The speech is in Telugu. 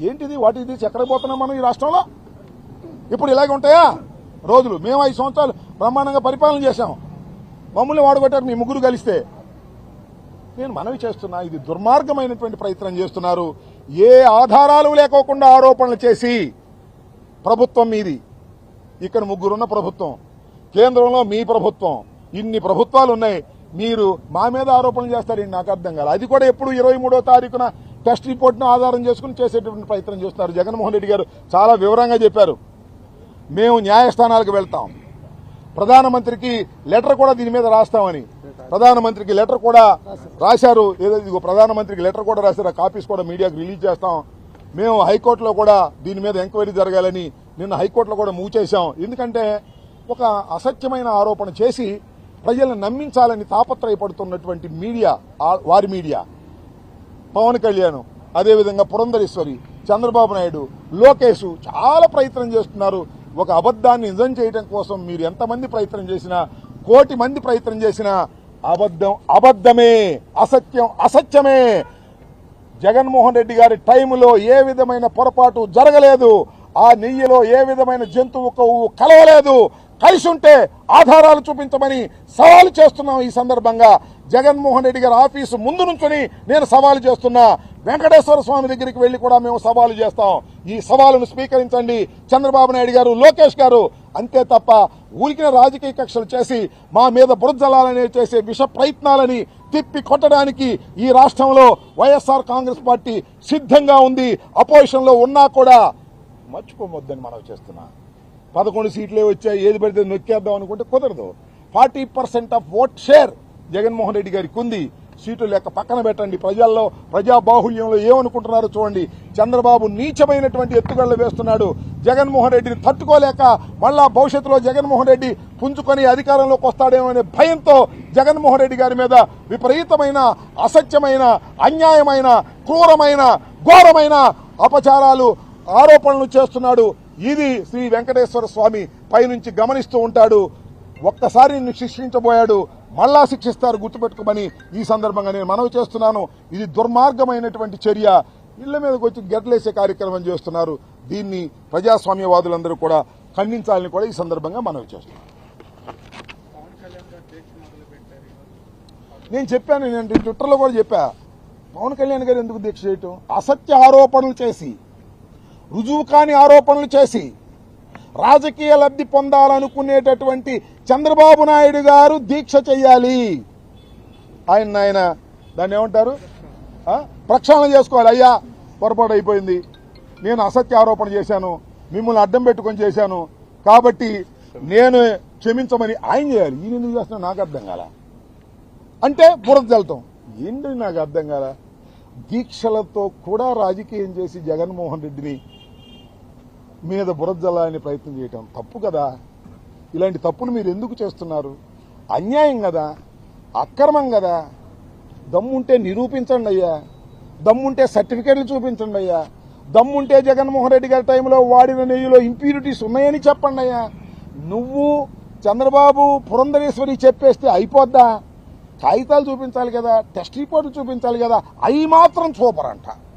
ఏంటిది? వాటి ఇది ఎక్కడికి పోతున్నాం మనం ఈ రాష్ట్రంలో? ఇప్పుడు ఇలాగే ఉంటాయా? రోజులు. మేము ఐదు సంవత్సరాలు బ్రహ్మాండంగా పరిపాలన చేశాం. మమ్మల్ని వాడగొట్టారు మీ ముగ్గురు కలిస్తే. నేను మనవి చేస్తున్నా ఇది దుర్మార్గమైనటువంటి ప్రయత్నం చేస్తున్నారు. ఏ ఆధారాలు లేకోకుండా ఆరోపణలు చేసి ప్రభుత్వం మీది. ఇక్కడ ముగ్గురున్న ప్రభుత్వం. కేంద్రంలో మీ ప్రభుత్వం. ఇన్ని ప్రభుత్వాలు ఉన్నాయి. మీరు మా మీద ఆరోపణలు చేస్తారని నాకు అర్థం కాదు అది కూడా ఎప్పుడు ఇరవై మూడో తారీఖున టెస్ట్ రిపోర్ట్ను ఆధారం చేసుకుని చేసేటువంటి ప్రయత్నం చేస్తున్నారు. జగన్మోహన్ రెడ్డి గారు చాలా వివరంగా చెప్పారు. మేము న్యాయస్థానాలకు వెళ్తాం. ప్రధానమంత్రికి లెటర్ కూడా దీని మీద రాస్తామని. ప్రధానమంత్రికి లెటర్ కూడా రాశారు. ఏదో ఇదిగో ప్రధానమంత్రికి లెటర్ కూడా రాశారు. ఆ కాపీస్ కూడా మీడియాకు రిలీజ్ చేస్తాం. మేము హైకోర్టులో కూడా దీని మీద ఎంక్వైరీ జరగాలని నిన్న హైకోర్టులో కూడా మూవ్ చేశాం ఎందుకంటే ఒక అసత్యమైన ఆరోపణ చేసి ప్రజలను నమ్మించాలని తాపత్రయపడుతున్నటువంటి మీడియా వారి మీడియా. పవన్ కళ్యాణ్ అదేవిధంగా పురంధరేశ్వరి చంద్రబాబు నాయుడు లోకేష్ చాలా ప్రయత్నం చేస్తున్నారు. ఒక అబద్ధాన్ని నిజం చేయడం కోసం మీరు ఎంతమంది ప్రయత్నం చేసినా కోటి మంది ప్రయత్నం చేసినా అబద్ధం అబద్ధమే అసత్యం అసత్యమే. జగన్మోహన్ రెడ్డి గారి టైంలో ఏ విధమైన పొరపాటు జరగలేదు. ఆ నెయ్యిలో ఏ విధమైన జంతువు కొవ్వు కలవలేదు. కలిసి ఉంటే ఆధారాలు చూపించమని సవాలు చేస్తున్నాం ఈ సందర్భంగా జగన్మోహన్ రెడ్డి గారి ఆఫీసు ముందు నుంచుని నేను సవాలు చేస్తున్నా. వెంకటేశ్వర స్వామి దగ్గరికి వెళ్ళి కూడా మేము సవాలు చేస్తాం. ఈ సవాలును స్వీకరించండి. చంద్రబాబు నాయుడు గారు లోకేష్ గారు అంతే తప్ప ఊరికిన రాజకీయ కక్షలు చేసి మా మీద బురజలాలని చేసే విష ప్రయత్నాలని తిప్పి కొట్టడానికి ఈ రాష్ట్రంలో వైఎస్ఆర్ కాంగ్రెస్ పార్టీ సిద్ధంగా ఉంది. అపోజిషన్లో ఉన్నా కూడా మర్చిపోవద్దని మనం చేస్తున్నాం. పదకొండు సీట్లే వచ్చాయి ఏది పడితే నొక్కేద్దాం అనుకుంటే కుదరదు. Forty percent of vote share Jaganmohan Reddy గారికి ఉంది. సీటు లెక్క పక్కన పెట్టండి. ప్రజల్లో ప్రజా బాహుల్యంలో ఏమనుకుంటున్నారో చూడండి. చంద్రబాబు నీచమైనటువంటి ఎత్తుగడలు వేస్తున్నాడు. జగన్మోహన్ రెడ్డిని తట్టుకోలేక మళ్ళా భవిష్యత్తులో జగన్మోహన్ రెడ్డి పుంజుకొని అధికారంలోకి వస్తాడేమో అనే భయంతో జగన్మోహన్ రెడ్డి గారి మీద విపరీతమైన అసత్యమైన అన్యాయమైన క్రూరమైన ఘోరమైన అపచారాలు ఆరోపణలు చేస్తున్నాడు ఇది శ్రీ వెంకటేశ్వర స్వామి పైనుంచి గమనిస్తూ ఉంటాడు. ఒక్కసారి నిన్ను శిక్షించబోయాడు. మళ్ళా శిక్షిస్తారు గుర్తుపెట్టుకోమని ఈ సందర్భంగా నేను మనవి చేస్తున్నాను. ఇది దుర్మార్గమైనటువంటి చర్య. ఇళ్ళ మీదకి వచ్చి గెట్లేసే కార్యక్రమం చేస్తున్నారు. దీన్ని ప్రజాస్వామ్యవాదులందరూ కూడా ఖండించాలని కూడా ఈ సందర్భంగా మనవి చేస్తున్నాను. నేను చెప్పాను నేను ట్విట్టర్లో కూడా చెప్పా. పవన్ కళ్యాణ్ గారు ఎందుకు దీక్ష చేయటం? అసత్య ఆరోపణలు చేసి. రుజువు కాని ఆరోపణలు చేసి రాజకీయ లబ్ధి పొందాలనుకునేటటువంటి చంద్రబాబు నాయుడు గారు దీక్ష చేయాలి ఆయన ఆయన దాన్ని ఏమంటారు? ప్రక్షాళన చేసుకోవాలి. అయ్యా పొరపాటు అయిపోయింది. నేను అసత్య ఆరోపణ చేశాను. మిమ్మల్ని అడ్డం పెట్టుకొని చేశాను. కాబట్టి నేను క్షమించమని ఆయన చేయాలి. ఈయన ఎందుకు చేస్తున్నా నాకు అర్థం కాల? అంటే బురద జల్తాం. ఏంటి నాకు అర్థం కాల? దీక్షలతో కూడా రాజకీయం చేసి జగన్మోహన్ రెడ్డిని మీద బురద జల్లాలని ప్రయత్నం చేయటం తప్పు కదా? ఇలాంటి తప్పును మీరు ఎందుకు చేస్తున్నారు? అన్యాయం కదా? అక్రమం కదా? దమ్ముంటే నిరూపించండి అయ్యా. దమ్ముంటే సర్టిఫికేట్లు చూపించండి అయ్యా. దమ్ముంటే జగన్మోహన్ రెడ్డి గారి టైంలో వాడిన నెయ్యిలో ఇంప్యూరిటీస్ ఉన్నాయని చెప్పండి అయ్యా. నువ్వు చంద్రబాబు పురంధరేశ్వరి చెప్పేస్తే అయిపోద్దా? కాగితాలు చూపించాలి కదా టెస్ట్ రిపోర్ట్లు చూపించాలి కదా అవి మాత్రం చూపరంట అంట.